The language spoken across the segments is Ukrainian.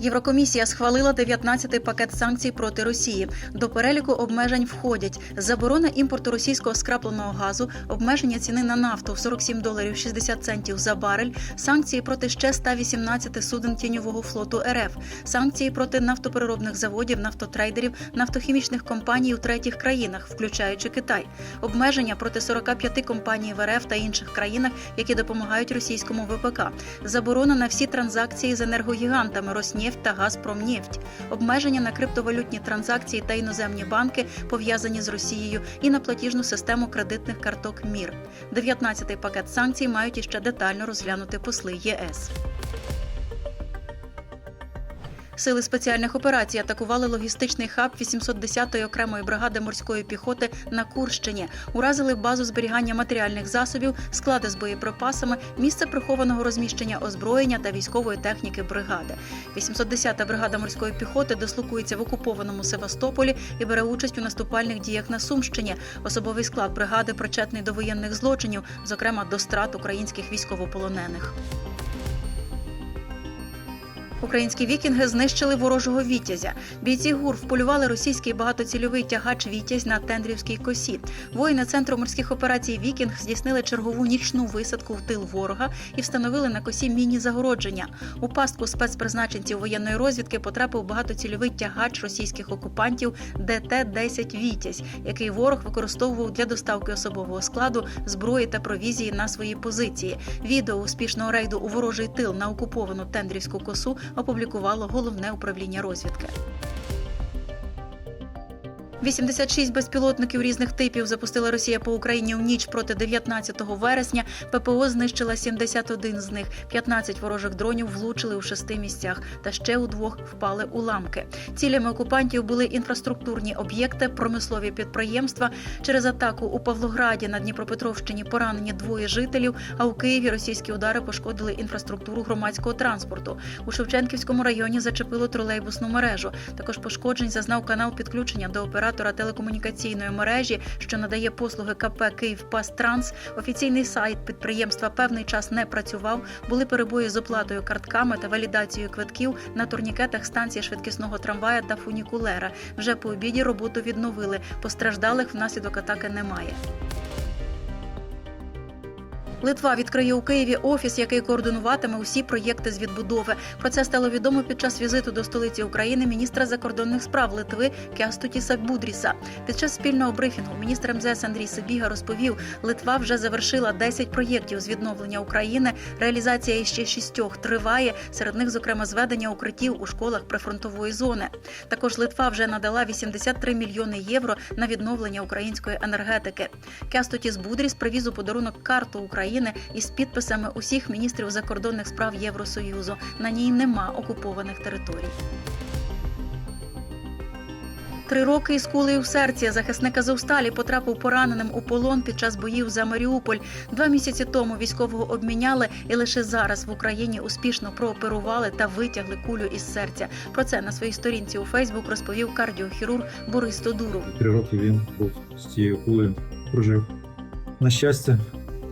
Єврокомісія схвалила 19-й пакет санкцій проти Росії. До переліку обмежень входять заборона імпорту російського скрапленого газу, обмеження ціни на нафту в 47 доларів 60 центів за барель, санкції проти ще 118 суден тіньового флоту РФ, санкції проти нафтопереробних заводів, нафтотрейдерів, нафтохімічних компаній у третіх країнах, включаючи Китай, обмеження проти 45 компаній в РФ та інших країнах, які допомагають російському ВПК, заборона на всі транзакції з енергогігантами Роснефть та Газпромнефть, обмеження на криптовалютні транзакції та іноземні банки, пов'язані з Росією, і на платіжну систему кредитних карток МІР. 19-й пакет санкцій мають іще детально розглянути посли ЄС. Сили спеціальних операцій атакували логістичний хаб 810-ї окремої бригади морської піхоти на Курщині, уразили базу зберігання матеріальних засобів, склади з боєприпасами, місце прихованого розміщення озброєння та військової техніки бригади. 810-та бригада морської піхоти дислокується в окупованому Севастополі і бере участь у наступальних діях на Сумщині. Особовий склад бригади причетний до воєнних злочинів, зокрема до страт українських військовополонених. Українські вікінги знищили ворожого вітязя. Бійці ГУР вполювали російський багатоцільовий тягач Вітязь на Тендрівській косі. Воїни центру морських операцій Вікінг здійснили чергову нічну висадку в тил ворога і встановили на косі міні-загородження. У пастку спецпризначенців воєнної розвідки потрапив багатоцільовий тягач російських окупантів ДТ-10 Вітязь, який ворог використовував для доставки особового складу, зброї та провізії на свої позиції. Відео успішного рейду у ворожий тил на окуповану Тендрівську косу опублікувало головне управління розвідки. 86 безпілотників різних типів запустила Росія по Україні у ніч проти 19 вересня. ППО знищила 71 з них. 15 ворожих дронів влучили у шести місцях, та ще у двох впали уламки. Цілями окупантів були інфраструктурні об'єкти, промислові підприємства. Через атаку у Павлограді на Дніпропетровщині поранені двоє жителів. А у Києві російські удари пошкодили інфраструктуру громадського транспорту. У Шевченківському районі зачепило тролейбусну мережу. Також пошкоджень зазнав канал підключення до оператора телекомунікаційної мережі, що надає послуги КП «Київпастранс». Офіційний сайт підприємства певний час не працював. Були перебої з оплатою картками та валідацією квитків на турнікетах станції швидкісного трамвая та фунікулера. Вже по обіді роботу відновили. Постраждалих внаслідок атаки немає. Литва відкриє у Києві офіс, який координуватиме усі проєкти з відбудови. Про це стало відомо під час візиту до столиці України міністра закордонних справ Литви Кястутіса Будріса. Під час спільного брифінгу міністр МЗС Андрій Сибіга розповів, Литва вже завершила 10 проєктів з відновлення України. Реалізація іще шістьох триває. Серед них, зокрема, зведення укриттів у школах прифронтової зони. Також Литва вже надала 83 мільйони євро на відновлення української енергетики. Кястутіс Будріс привіз у подарунок карту України із підписами усіх міністрів закордонних справ Євросоюзу. На ній нема окупованих територій. Три роки із кулею в серці захисник Азовсталі потрапив пораненим у полон під час боїв за Маріуполь. Два місяці тому військового обміняли, і лише зараз в Україні успішно прооперували та витягли кулю із серця. Про це на своїй сторінці у Фейсбук розповів кардіохірург Борис Тодуров. Три роки він був з цією кулею, прожив. На щастя,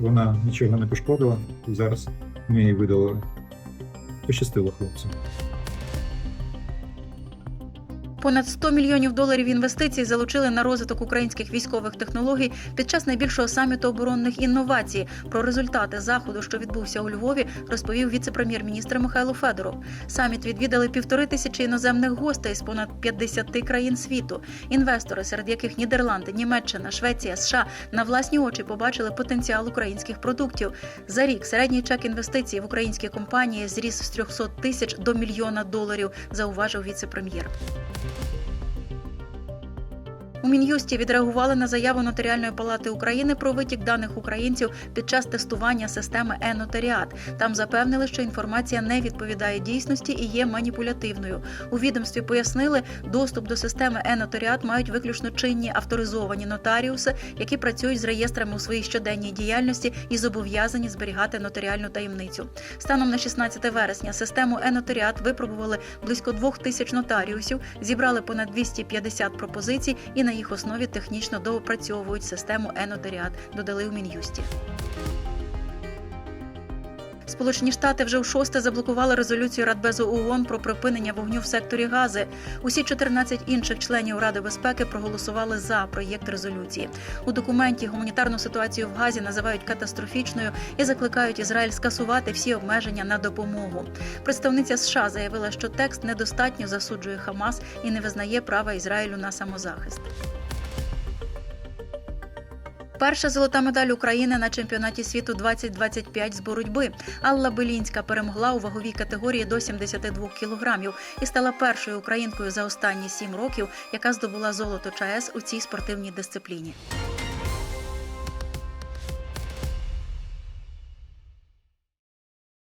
вона нічого не пошкодила. і Зараз ми її видали. Пощастило хлопцю. Понад 100 мільйонів доларів інвестицій залучили на розвиток українських військових технологій під час найбільшого саміту оборонних інновацій. Про результати заходу, що відбувся у Львові, розповів віце-прем'єр-міністр Михайло Федоров. Саміт відвідали півтори тисячі іноземних гостей з понад 50 країн світу. Інвестори, серед яких Нідерланди, Німеччина, Швеція, США, на власні очі побачили потенціал українських продуктів. За рік середній чек інвестицій в українські компанії зріс з 300 тисяч до мільйона доларів, зауважив віце-прем'єр. У мін'юсті відреагували на заяву Нотаріальної палати України про витік даних українців під час тестування системи е-нотаріат. Там запевнили, що інформація не відповідає дійсності і є маніпулятивною. У відомстві пояснили, доступ до системи е-нотаріат мають виключно чинні авторизовані нотаріуси, які працюють з реєстрами у своїй щоденній діяльності і зобов'язані зберігати нотаріальну таємницю. Станом на 16 вересня систему е-нотаріат випробували близько двох тисяч нотаріусів, зібрали понад 250 пропозицій і на їх основі технічно доопрацьовують систему е-нотаріат, додали у мін'юсті. Сполучені Штати вже в шосте заблокували резолюцію Радбезу ООН про припинення вогню в секторі Гази. Усі 14 інших членів Ради безпеки проголосували за проєкт резолюції. У документі гуманітарну ситуацію в Газі називають катастрофічною і закликають Ізраїль скасувати всі обмеження на допомогу. Представниця США заявила, що текст недостатньо засуджує Хамас і не визнає права Ізраїлю на самозахист. Перша золота медаль України на чемпіонаті світу 2025 з боротьби. Алла Белінська перемогла у ваговій категорії до 72 кілограмів і стала першою українкою за останні сім років, яка здобула золото ЧАЕС у цій спортивній дисципліні.